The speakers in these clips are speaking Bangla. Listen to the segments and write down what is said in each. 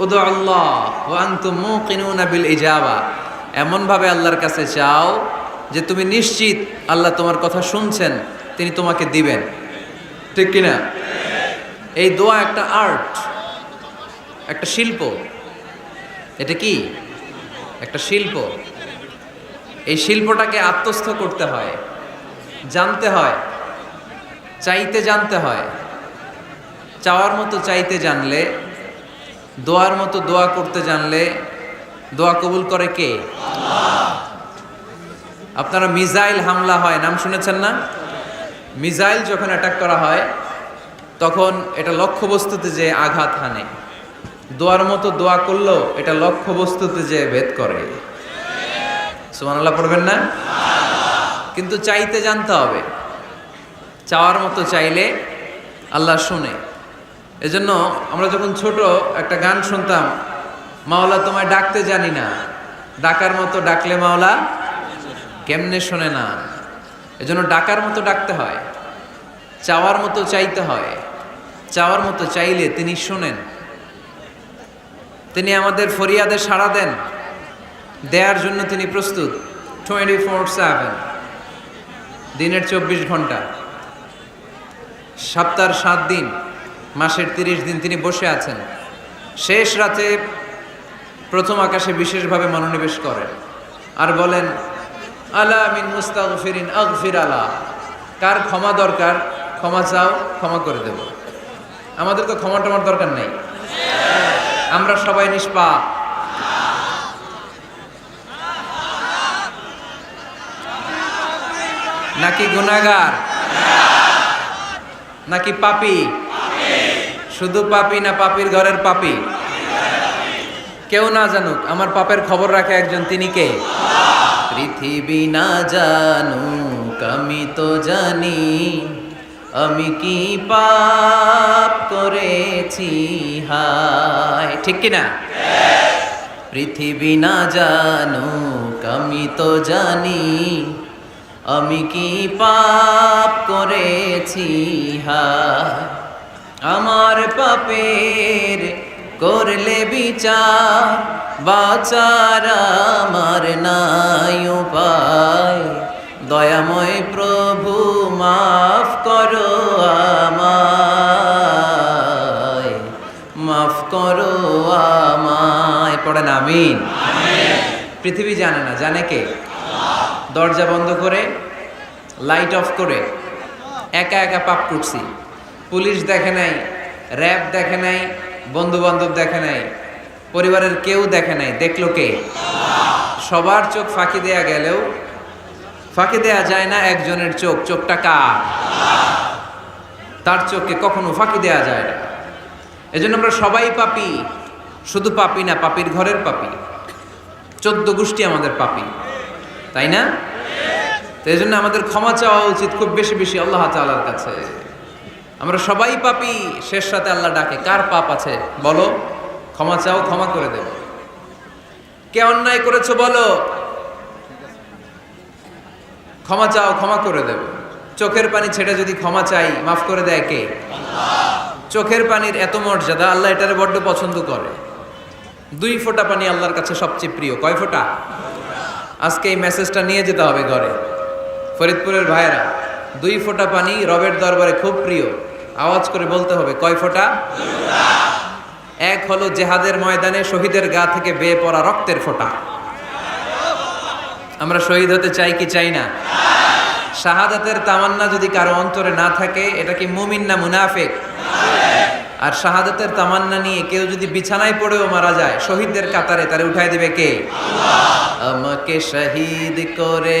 উদু আল্লাহ ওয়া আনতুম মুকিনুনা বিল ইজাবা। এমন ভাবে আল্লাহর কাছে চাও যে তুমি নিশ্চিত আল্লাহ তোমার কথা শুনছেন, তিনি তোমাকে দিবেন। ঠিক কিনা? এই দোয়া একটা আর্ট, একটা শিল্প। এটা কি? একটা শিল্প। এই শিল্পটাকে আত্মস্থ করতে হয়, জানতে হয়, চাইতে জানতে হয়। চাওয়ার মতো চাইতে জানলে দোয়ার মতো দোয়া করতে জানলে দোয়া কবুল করে কে? আপনারা মিজাইল হামলা হয়, নাম শুনেছেন না? মিজাইল যখন অ্যাটাক করা হয়, তখন এটা লক্ষ্যবস্তুতে যে আঘাত হানে। দোয়ার মতো দোয়া করলেও এটা লক্ষ্যবস্তুতে যে ভেদ করে। সুমানাল্লাহ পড়বেন না? কিন্তু চাইতে জানতে হবে। চাওয়ার মতো চাইলে আল্লাহ শুনে। এজন্য আমরা যখন ছোট একটা গান শুনতাম, মাওলা তোমায় ডাকতে জানি না। ডাকার মতো ডাকলে মাওলা কেমনে শোনে না? এজন্য ডাকার মতো ডাকতে হয়, চাওয়ার মতো চাইতে হয়। চাওয়ার মতো চাইলে তিনি শোনেন। তিনি আমাদের ফরিয়াদে সাড়া দেন। দেয়ার জন্য তিনি প্রস্তুত। Twenty four seven. দিনের চব্বিশ ঘণ্টা। সপ্তাহের সাত দিন। মাসের তিরিশ দিন তিনি বসে আছেন। শেষ রাতে প্রথম আকাশে বিশেষভাবে মনোনিবেশ করেন আর বলেন, আলা মিন মুস্তাগফিরিন আগফির আলা। কার ক্ষমা দরকার, ক্ষমা চাও, ক্ষমা করে দেব। আমাদের তো ক্ষমা টমার দরকার নেই। আমরা সবাই নিষ্পাপ। নাকি গুনাগার নাকি পাপি? শুধু পাপি না পাপির ঘরের পাপি? কেউ না জানুক, আমার পাপের খবর রাখে একজন, তিনি কে? পৃথিবী না জানুক, আমি তো জানি, আমি কি পাপ করেছি, হায়, ঠিক কিনা? পৃথিবী না জানুক, আমি তো জানি, আমি কি পাপ করেছি, হায়। আমার পাপের করলে বিচার, বাচার আমার নাই উপায়। দয়াময় প্রভু, মাফ করো আমায়। মাফ করো আমায়। পড়েন আমিন। পৃথিবী জানে না, জানে কে? দরজা বন্ধ করে, লাইট অফ করে, একা একা পাপ করছি। পুলিশ দেখে নাই, র্যাব দেখে নাই বন্ধু বান্ধব দেখে নাই, পরিবারের কেউ দেখে নাই, দেখল কে? সবার চোখ ফাঁকি দেয়া গেলেও, ফাঁকি দেয়া যায় না একজনের চোখ, চোখটা কার? তার চোখকে কখনো ফাঁকি দেয়া যায় না। এজন্য আমরা সবাই পাপি, শুধু পাপি না, পাপির ঘরের পাপি। চোদ্দ গোষ্ঠী আমাদের পাপি, তাই না? তো এই জন্য আমাদের ক্ষমা চাওয়া উচিত খুব বেশি বেশি আল্লাহ তাআলার কাছে। আমরা সবাই পাপি, শেষ সাথে আল্লাহ ডাকে, কার পাপ আছে? বলো, ক্ষমা চাও, ক্ষমা করে দেব। কে অন্যায় করেছ বলো? ক্ষমা চাও, ক্ষমা করে দেব। চোখের পানি ছেড়ে যদি ক্ষমা চাই, মাফ করে দেয় কে? চোখের পানির এত মর্যাদা, আল্লাহ এটারে বড্ড পছন্দ করে। দুই ফোঁটা পানি আল্লাহর কাছে সবচেয়ে প্রিয়। কয় ফোঁটা? আজকে এই মেসেজটা নিয়ে যেতে হবে ঘরে। ফরিদপুরের ভাইয়েরা, দুই ফোঁটা পানি রবের দরবারে খুব প্রিয়। আওয়াজ করে বলতে হবে, কয় ফোঁটা? এক হলো জেহাদের ময়দানে শহীদের গা থেকে বেয়ে পড়া রক্তের ফোঁটা। আমরা শহীদ হতে চাই কি চাই না? শাহাদাতের তামান্না যদি কারও অন্তরে না থাকে, এটা কি মুমিন না মুনাফেক? আর শাহাদাতের তামান্না নিয়ে কেউ যদি বিছানায় পড়েও মারা যায়, শহীদদের কাতারে তারে উঠাই দেবে কে? আমাকে শহীদ করে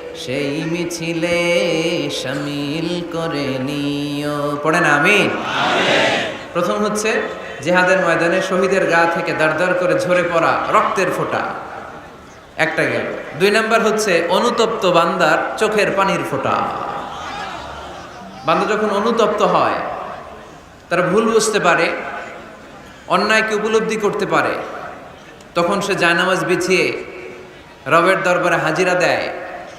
সেই মিছিলে সামিল করে নিও। পড়ে না, আমিন? প্রথম হচ্ছে জেহাদের ময়দানে শহীদের গা থেকে দাঁড় করে ঝরে পড়া রক্তের ফোঁটা। একটা গেল। দুই নাম্বার হচ্ছে অনুতপ্ত বান্দার চোখের পানির ফোঁটা। বান্দা যখন অনুতপ্ত হয়, তারা ভুল বুঝতে পারে অন্যায়কে উপলব্ধি করতে পারে, তখন সে জায়নামাজ বিছিয়ে রবের দরবারে হাজিরা দেয়।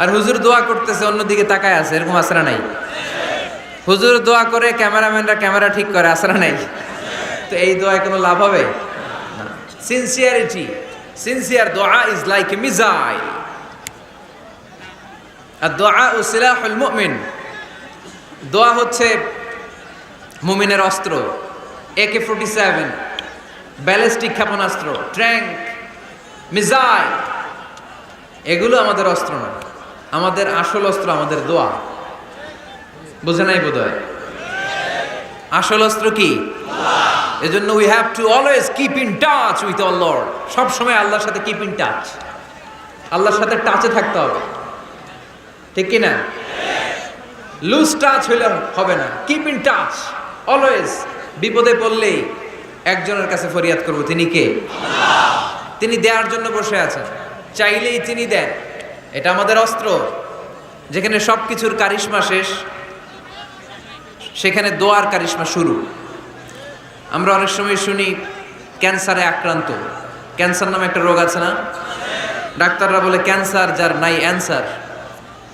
আর হুজুর দোয়া করতেছে, অন্যদিকে তাকায় আছে, এরকম আসরা নাই। হুজুর দোয়া করে ক্যামেরাম্যানরা ক্যামেরা ঠিক করে আসরা নাই। তো এই দোয়ায় কোনো লাভ হবে? সিনসিয়ারিটি সিনসিয়ার দোয়া ইজ লাইক মিজাইল আর দোয়া ও সিলাহুল মুমিন, দোয়া হচ্ছে মুমিনের অস্ত্র একে ফোর্টি সেভেন ব্যালিস্টিক ক্ষেপণাস্ত্র ট্র্যাঙ্ক মিসাইল, এগুলো আমাদের অস্ত্র না। আমাদের আসল অস্ত্র আমাদের দোয়া। বুঝে নাই বোধ আসল অস্ত্র কি? এজন্য we have to always keep in touch with all lord সবসময় আল্লাহর সাথে কিপ ইন টাচ আল্লাহর সাথে টাচে থাকতে হবে। ঠিক কি না? লুজ টাচ হইলে হবে না। কিপ ইন টাচ অলওয়েজ বিপদে পড়লেই একজনের কাছে ফরিয়াদ করব। তিনি কে? তিনি দেওয়ার জন্য বসে আছেন। চাইলেই তিনি দেন। এটা আমাদের অস্ত্র। যেখানে সব কিছুর কারিশমা শেষ, সেখানে দোয়ার কারিশমা শুরু। আমরা অনেক সময় শুনি, ক্যান্সারে আক্রান্ত। ক্যান্সার নামে একটা রোগ আছে না? ডাক্তাররা বলে, ক্যান্সার যার নাই অ্যান্সার।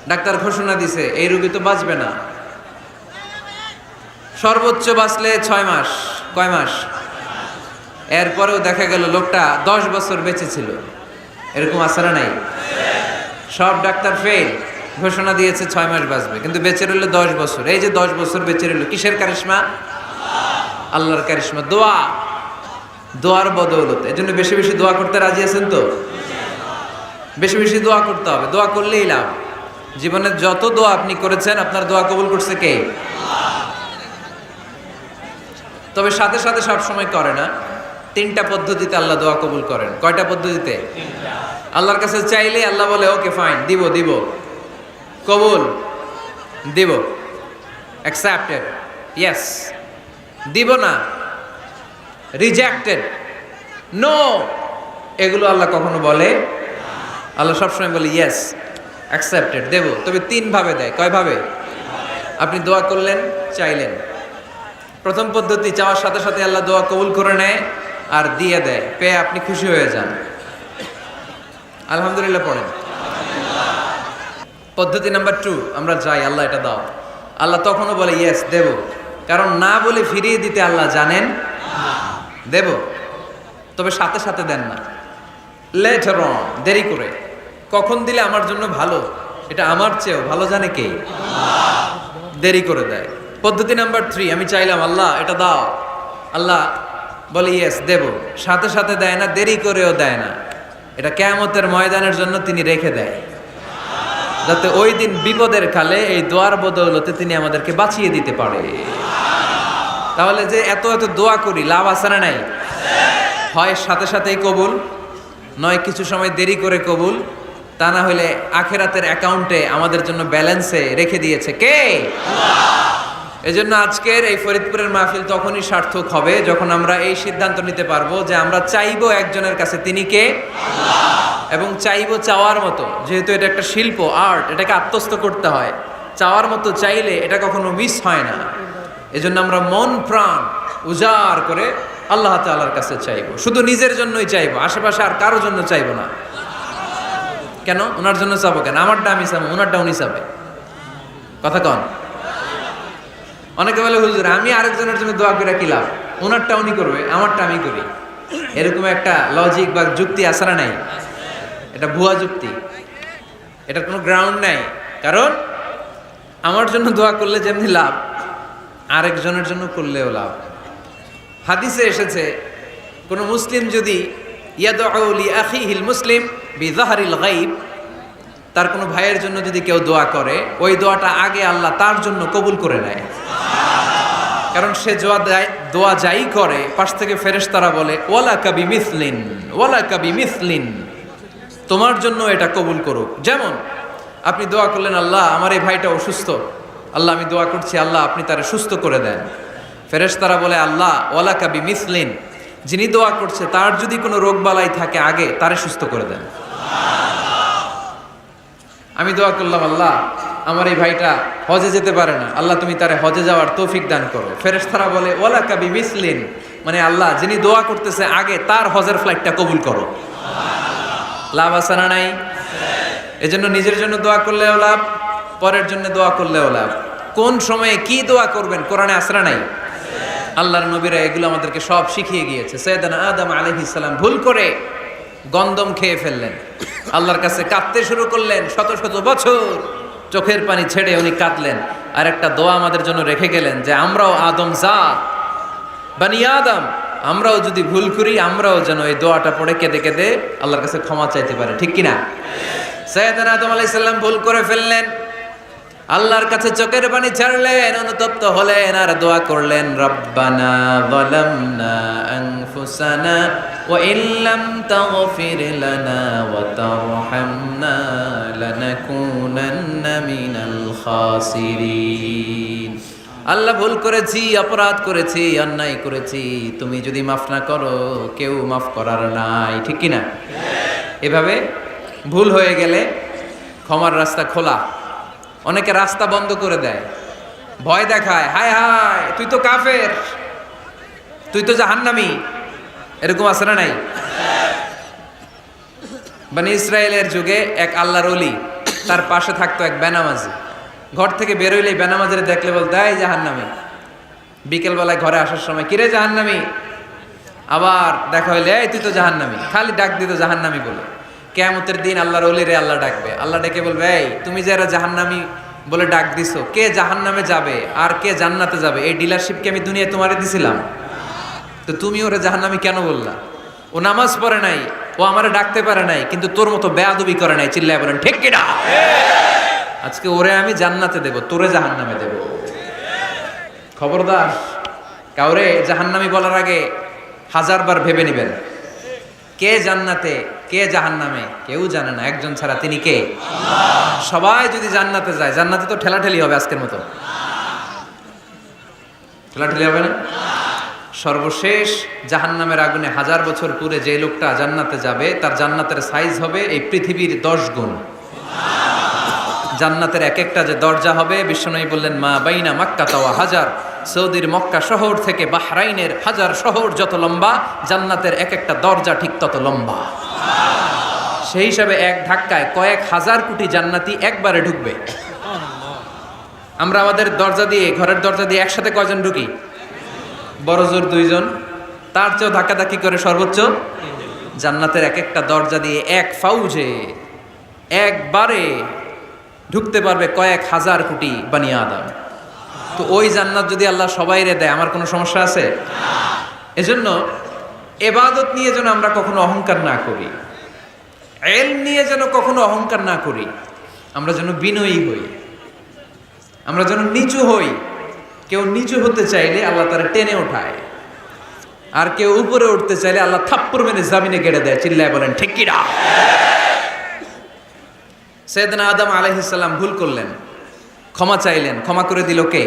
ডাক্তার ঘোষণা দিছে, এই রোগী তো বাঁচবে না। সর্বোচ্চ বাঁচলে ছয় মাস, কয় মাস? এরপরেও দেখা গেল লোকটা দশ বছর বেঁচে ছিল। এরকম আসারা নাই? সব ডাক্তার ফেল ঘোষণা দিয়েছে ছয় মাস বাঁচবে। কিন্তু বেঁচে রইল দশ বছর। এই যে দশ বছর বেঁচে রইল, কিসের কারিশমা? আল্লাহর কারিশমা, দোয়া। দোয়ার বদৌলত। এই জন্য বেশি বেশি দোয়া করতে রাজি আছেন তো? বেশি বেশি দোয়া করতে হবে। দোয়া করলেই লাভ। জীবনে যত দোয়া আপনি করেছেন, আপনার দোয়া কবুল করছে কে? তবে সাথে সাথে সব সময় করে না। তিনটা পদ্ধতিতে আল্লাহ দোয়া কবুল করেন। কয়টা পদ্ধতিতে? আল্লাহর কাছে চাইলে আল্লাহ বলে ওকে ফাইন দিব দিব। কবুল, দিব। অ্যাকসেপ্টেড ইয়েস দিব না। রিজেক্টেড নো এগুলো আল্লাহ কখনো বলে আল্লাহ সবসময় বলে ইয়েস অ্যাকসেপ্টেড দেব। তবে তিন ভাবে দেয়। কয় ভাবে? আপনি দোয়া করলেন, চাইলেন। প্রথম পদ্ধতি, চাওয়ার সাথে সাথে আল্লাহ দোয়া কবুল করে নেয় আর দিয়ে দেয়। পেয়ে আপনি খুশি হয়ে যান। আলহামদুলিল্লাহ পড়েন। পদ্ধতি নাম্বার টু আমরা যাই, আল্লাহ এটা দাও। আল্লাহ তখনও বলে ইয়েস দেব। কারণ না বলে ফিরিয়ে দিতে আল্লাহ জানেন। দেব। তবে সাথে সাথে দেন না। লেট রং দেরি করে। কখন দিলে আমার জন্য ভালো? এটা আমার চেয়েও ভালো জানে কে? দেরি করে দেয়। পদ্ধতি নাম্বার থ্রি আমি চাইলাম, আল্লাহ, এটা দাও। আল্লাহ বলে ইয়েস দেব। সাথে সাথে দেয় না, দেরি করেও দেয় না। এটা কেয়ামতের ময়দানের জন্য তিনি রেখে দেয়। যাতে ওই দিন বিপদের কালে এই দোয়ার বদৌলতে তিনি আমাদেরকে বাঁচিয়ে দিতে পারে। তাহলে যে এত এত দোয়া করি, লাভ আছে না নাই? হয় সাথে সাথেই কবুল, নয় কিছু সময় দেরি করে কবুল, তা না হলে আখেরাতের অ্যাকাউন্টে আমাদের জন্য ব্যালেন্সে রেখে দিয়েছে কে? এজন্য আজকের এই ফরিদপুরের মাহফিল তখনই সার্থক হবে যখন আমরা এই সিদ্ধান্ত নিতে পারব যে আমরা চাইব একজনের কাছে, তিনি কে? এবং চাইব চাওয়ার মতো, যেহেতু এটা একটা শিল্প, আর্ট, এটাকে আত্মস্থ করতে হয়। চাওয়ার মতো চাইলে এটা কখনো মিস হয় না। এজন্য আমরা মন, প্রাণ উজাড় করে আল্লাহ তাআলার কাছে চাইব। শুধু নিজের জন্যই চাইব, আশেপাশে আর কারোর জন্য চাইব না। কেন? ওনার জন্য চাবো কেন? আমারটা আমি চাবো ওনারটা উনি চাবে। কথা কন। অনেকে বলে, হুজুর, আমি আরেকজনের জন্য দোয়া করে কি লাভ? ওনারটা উনি করবে, আমারটা আমি করি। এরকম একটা লজিক বা যুক্তি আসারা নাই। এটা ভুয়া যুক্তি। এটা কোনো গ্রাউন্ড নাই। কারণ আমার জন্য দোয়া করলে যেমনি লাভ, আরেকজনের জন্য করলেও লাভ। হাদিসে এসেছে, কোনো মুসলিম যদি ইয়াদি আখিহিল মুসলিম বিজাহারিল গাইব তার কোনো ভাইয়ের জন্য যদি কেউ দোয়া করে, ওই দোয়াটা আগে আল্লাহ তার জন্য কবুল করে নেয়। কারণ সে দোয়া দেয়, দোয়া যাই করে, পাশ থেকে ফেরেশতারা বলে, ওয়ালা কাবি মিসলিন ওয়ালা কাবি মিসলিন তোমার জন্য এটা কবুল করুক। যেমন, আপনি দোয়া করলেন, আল্লাহ, আমার এই ভাইটা অসুস্থ। আল্লাহ, আমি দোয়া করছি, আল্লাহ, আপনি তারে সুস্থ করে দেন। ফেরেশতারা বলে, আল্লাহ, ওয়ালা কাবি মিসলিন যিনি দোয়া করছে, তার যদি কোনো রোগবালাই থাকে আগে, তারে সুস্থ করে দেন। আমি দোয়া করলাম, আল্লাহ, আমার এই ভাইটা হজে যেতে পারে না। আল্লাহ, তুমি তারে হজে যাওয়ার তৌফিক দান করো। ফেরেশতারা বলে ওলা কাবি মিসলিন। মানে আল্লাহ, যিনি দোয়া করতেছে আগে, তার হজের ফ্লাইটটা কবুল করো। লাভ আছে না নাই? এজন্য নিজের জন্য দোয়া করলেও লাভ, পরের জন্য দোয়া করলেও লাভ। কোন সময়ে কি দোয়া করবেন? কোরআনে আসরা নাই? আল্লাহর নবীরা এগুলো আমাদেরকে সব শিখিয়ে গিয়েছে। সৈয়দানা আদম আলাইহিস সালাম ভুল করে গন্দম খেয়ে ফেললেন। আল্লাহর কাছে কাঁদতে শুরু করলেন শত শত বছর। চোখের পানি ছেড়ে উনি কাঁদলেন। আর একটা দোয়া আমাদের জন্য রেখে গেলেন যে, আমরাও আদম জাত, বানি আদম, আমরাও যদি ভুল করি, আমরাও যেন এই দোয়াটা পড়ে কেঁদে কেঁদে আল্লাহর কাছে ক্ষমা চাইতে পারে। ঠিক কিনা? সৈয়দ আদম আলাইসাল্লাম ভুল করে ফেললেন। আল্লাহর কাছে চোখের পানি ছাড়লেন, অনুতপ্ত হলেন আর দোয়া করলেন, রব্বানা ইল্লাম আল্লাহ ভুল করেছি, অপরাধ করেছি, অন্যায় করেছি, তুমি যদি মাফ না করো, কেউ মাফ করার নাই, ঠিক কি না এভাবে ভুল হয়ে গেলে ক্ষমার রাস্তা খোলা। অনেকে রাস্তা বন্ধ করে দেয়। ভয় দেখায়, হায় হায়, তুই তো কাফের, তুই তো জাহান্নামি। এরকম আছে না নাই? মানে ইসরায়েলের যুগে এক আল্লাহর অলি তার পাশে থাকতো এক বেনামাজি। ঘর থেকে বেরোইলে বেনামাজির দেখলে বলতে, এই জাহান্নামি। বিকেলবেলায় ঘরে আসার সময়, কিরে জাহান্নামি? আবার দেখা হইলে, এই, তুই তো জাহান্নামি। খালি ডাক দিত, জাহান্নামি বলে। কেয়ামতের দিন আল্লাহর অলিরে আল্লাহ ডাকবে। আল্লাহ ডেকে বলবে, এই, তুমি যারা জাহান্নামি বলে ডাক দিছো, কে জাহান্নামে যাবে আর কে জান্নাতে যাবে? এই ডিলারশিপকে আমি দুনিয়ায় তোমারে দিছিলাম? তো তুমি ওরে জাহান্নামি কেন বললা? ও নামাজ পড়ে নাই, ও আমারে ডাকতে পারে নাই, কিন্তু তোর মতো বেয়াদবি করে নাই, চিল্লায় বলেন, ঠিক কিনা? আজকে ওরে আমি জান্নাতে দেব, তোরে জাহান্নামে দেব। খবরদার, কাউরে জাহান্নামি বলার আগে হাজারবার ভেবে নেবেন। কে জান্নাতে কে জাহান নামে কেউ জানে না, একজন ছাড়া তিনি কে? সবাই যদি জান্নাতে যায়, জান্নাতে তো ঠেলাঠেলি হবে আজকের মতো। ঠেলাঠেলি হবে না? সর্বশেষ জাহান্নামের আগুনে হাজার বছর পুরে যে লোকটা জান্নাতে যাবে, তার জান্নাতের সাইজ হবে এই পৃথিবীর দশ গুণ। জান্নাতের এক একটা যে দরজা হবে, বিশ্বনবী বললেন, মা বাইনা মাক্কা তাওয়া হাজার। সৌদির মক্কা শহর থেকে বাহরাইনের হাজার শহর যত লম্বা, জান্নাতের এক একটা দরজা ঠিক তত লম্বা। সেই হিসাবে এক ধাক্কায় কয়েক হাজার কোটি জান্নাতি একবারে ঢুকবে। আমরা আমাদের দরজা দিয়ে, ঘরের দরজা দিয়ে একসাথে কয়জন ঢুকি? বড় জোর দুইজন। তার চেয়েও ধাক্কাধাক্কি করে সর্বোচ্চ জান্নাতের এক একটা দরজা দিয়ে এক ফাউজে, একবারে ঢুকতে পারবে কয়েক হাজার কোটি বানিয়ে আদাম। তো ওই জান্নাত যদি আল্লাহ সবাই রে দেয় আমার কোনো সমস্যা আছে? এজন্য এবাদত নিয়ে যেন আমরা কখনো অহংকার না করি। এল নিয়ে যেন কখনো অহংকার না করি। আমরা যেন বিনয়ী হই। আমরা যেন নিচু হই। কেউ নিচু হতে চাইলে আল্লাহ তারা টেনে ওঠায়। আর কেউ উপরে উঠতে চাইলে আল্লাহ থাপ্পর মেরে জামিনে গেড়ে দেয়। চিল্লায় বলেন ঠিক কিনা সৈয়দনা আদম আলাইহিসাল্লাম ভুল করলেন ক্ষমা চাইলেন ক্ষমা করে দিল কে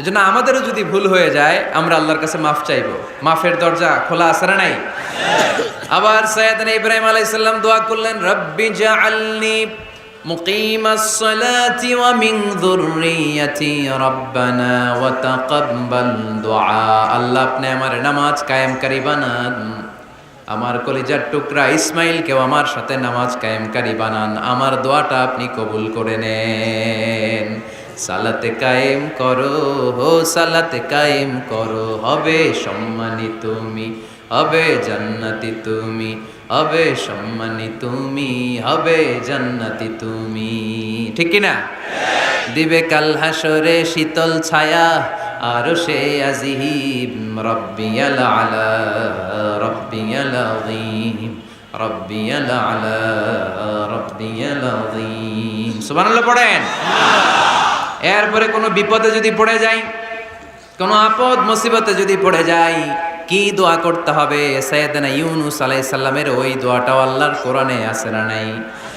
এজন্য আমাদেরও যদি ভুল হয়ে যায় আমরা আল্লাহর কাছে মাফ চাইবো মাফের দরজা খোলা আছে না নাই আবার সৈয়দনা ইব্রাহিম আলাইহিস সালাম দোয়া করলেন রব্বি জাআলনি মুকিম الصلاة ومن ذريتي ربنا وتقبل دعاء আল্লাহ আপনি আমার নামাজ কায়েমকারী বানান আমার কলিজার টুকরা ইসমাইলকেও আমার সাথে নামাজ কায়েমকারী বানান। আমার দোয়াটা আপনি কবুল করে নেন। সালাতে কায়েম করো হো, সালাতে কায়েম করো। হবে সম্মানী তুমি, হবে জান্নাতি তুমি, হবে সম্মানী তুমি, হবে জান্নাতি তুমি। ঠিক না দিবে কাল হাসরে শীতল ছায়া আর সে রব্বিয়াল আলা, রব্বিয়াল আযীম, রব্বিয়াল আলা, রব্বিয়াল আযীম। সুবহানাল্লাহ পড়েন? এরপরে কোনো বিপদে যদি পড়ে যাই, কোনো আপদ, মুসিবতে যদি পড়ে যাই, কি দোয়া করতে হবে? সৈয়দনা ইউনুস আলাইহিস সালামের ওই দোয়াটাও আল্লাহর কোরআনে আছে না নাই?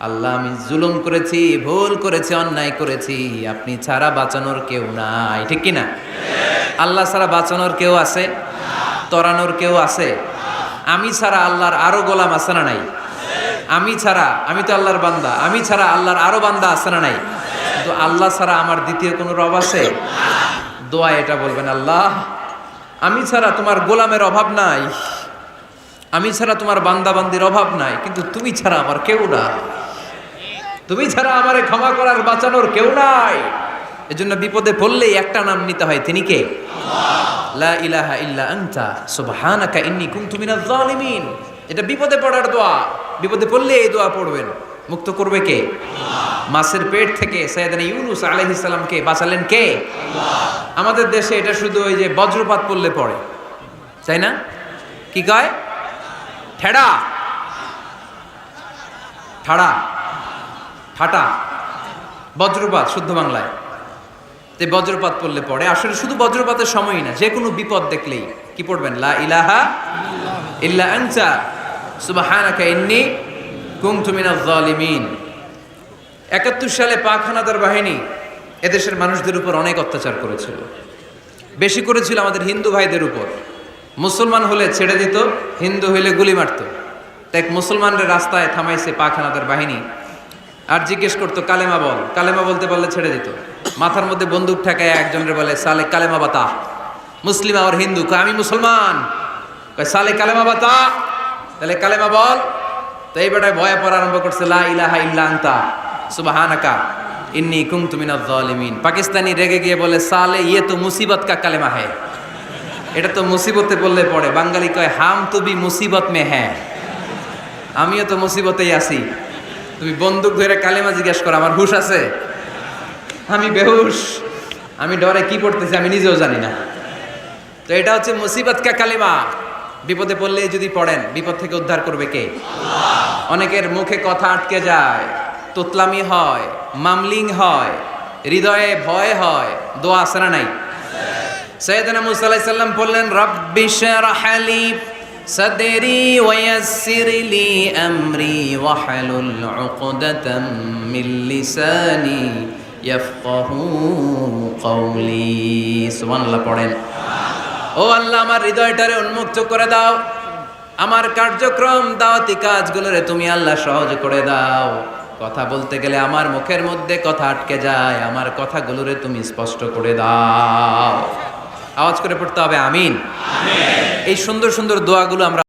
আল্লাহ, আমি জুলুম করেছি, ভুল করেছি, অন্যায় করেছি, আপনি ছাড়া বাঁচানোর কেউ নাই, ঠিক কি না আল্লাহ ছাড়া বাঁচানোর কেউ আছে? তরানোর কেউ আছে? আমি ছাড়া আল্লাহর আরও গোলাম আছে না নাই? আমি ছাড়া, আমি তো আল্লাহর বান্দা, আমি ছাড়া আল্লাহর আরও বান্দা আছে না নাই? তো আল্লাহ ছাড়া আমার দ্বিতীয় কোনো রব আছে? দোয়া এটা বলবেন, আল্লাহ, আমি ছাড়া তোমার গোলামের অভাব নাই। আমি ছাড়া তোমার বান্দাবান্দির অভাব নাই, কিন্তু তুমি ছাড়া আমার কেউ নাই। তুমি ছাড়া আমারে ক্ষমা করার বাঁচানোর কেউ নাই। এজন্য বিপদে পড়লেই একটা নাম নিতে হয়। তিনি কে? লা ইলাহা ইল্লা আনতা। সুবহানাকা ইন্নী কুনতু মিনাজ জালিমিন এটা বিপদে পড়ার দোয়া। বিপদে পড়লে এই দোয়া পড়বেন। মুক্ত করবে কে? মাছের পেট থেকে সৈয়দনা ইউনুস আলাইহিস সালামকে বাঁচালেন কে? আমাদের দেশে এটা শুধু ওই যে বজ্রপাত পড়লে পড়ে। তাই না? কি কয়? ঠেড়া। ঠাড়া। ঠাটা বজ্রপাত, শুদ্ধ বাংলায়। তে বজ্রপাত পড়লে পড়ে। আসলে শুধু বজ্রপাতের সময়ই না, যে কোনো বিপদ দেখলেই। কি পড়বেন? লা ইলাহা ইল্লা আনতা, সুবহানাকা ইন্নী কুনতু মিনাজ জালিমিন। একাত্তর সালে পাক বাহিনী এদেশের মানুষদের উপর অনেক অত্যাচার করেছিল। বেশি করেছিল আমাদের হিন্দু ভাইদের উপর। মুসলমান হলে ছেড়ে দিত, হিন্দু হইলে গুলি মারত। তাই মুসলমানদের রাস্তায় থামাইছে পাক হানাদার বাহিনী। আর জিজ্ঞেস করতো, কালেমা বল। কালেমা বলতে পারলে ছেড়ে দিত। মাথার মধ্যে বন্দুক ঠেকায় একজনের বলে, সালে কালেমা বাতা। মুসলিম আর হিন্দু আমি মুসলমান? সালে কালেমা বাতা? তাহলে কালেমা বল। তো এই বেটায় ভয়ে পড়া আরম্ভ করছে, লা ইলাহা ইল্লা আনতা, সুবহানাকা, ইন্নী মিনাজ জালিমিন পাকিস্তানি রেগে গিয়ে বলে, সালে ইয়ে তো মুসিবত কা কালেমা है এটা তো মুসিবতে বললে পড়ে। বাঙালি কয়, হাম তুবি মুসিবত মে হ্যাঁ আমিও তো মুসিবতেই আছি। তুমি বন্দুক ধরে কালেমা জিজ্ঞেস করো আমার হুশ আছে? আমি বেহুশ। আমি ডরে কি পড়তেছি আমি নিজেও জানি না। তো এটা হচ্ছে মুসিবত কা কালিমা। বিপদে পড়লে যদি পড়েন বিপদ থেকে উদ্ধার করবে কে? অনেকের মুখে কথা আটকে যায় তোতলামি হয় মামলিং হয় হৃদয়ে ভয় হয় দোয়া আসে না নাই? সৈয়দনা মুসা আলাইহিস বললেন রব্বি শরহ লি صدري ويسر لي أمري واحلل عقدة من لساني يفقه قولي سبحان الله পড়েন ও আল্লাহ আমার হৃদয়টারে উন্মুক্ত করে দাও আমার কার্যক্রম দাওয়াতি কাজগুলোরে তুমি আল্লাহ সহজ করে দাও কথা বলতে গেলে আমার মুখের মধ্যে কথা আটকে যায় আমার কথাগুলোরে তুমি স্পষ্ট করে দাও আওয়াজ করে পড়তে হবে আমিন। এই সুন্দর সুন্দর দোয়াগুলো আমরা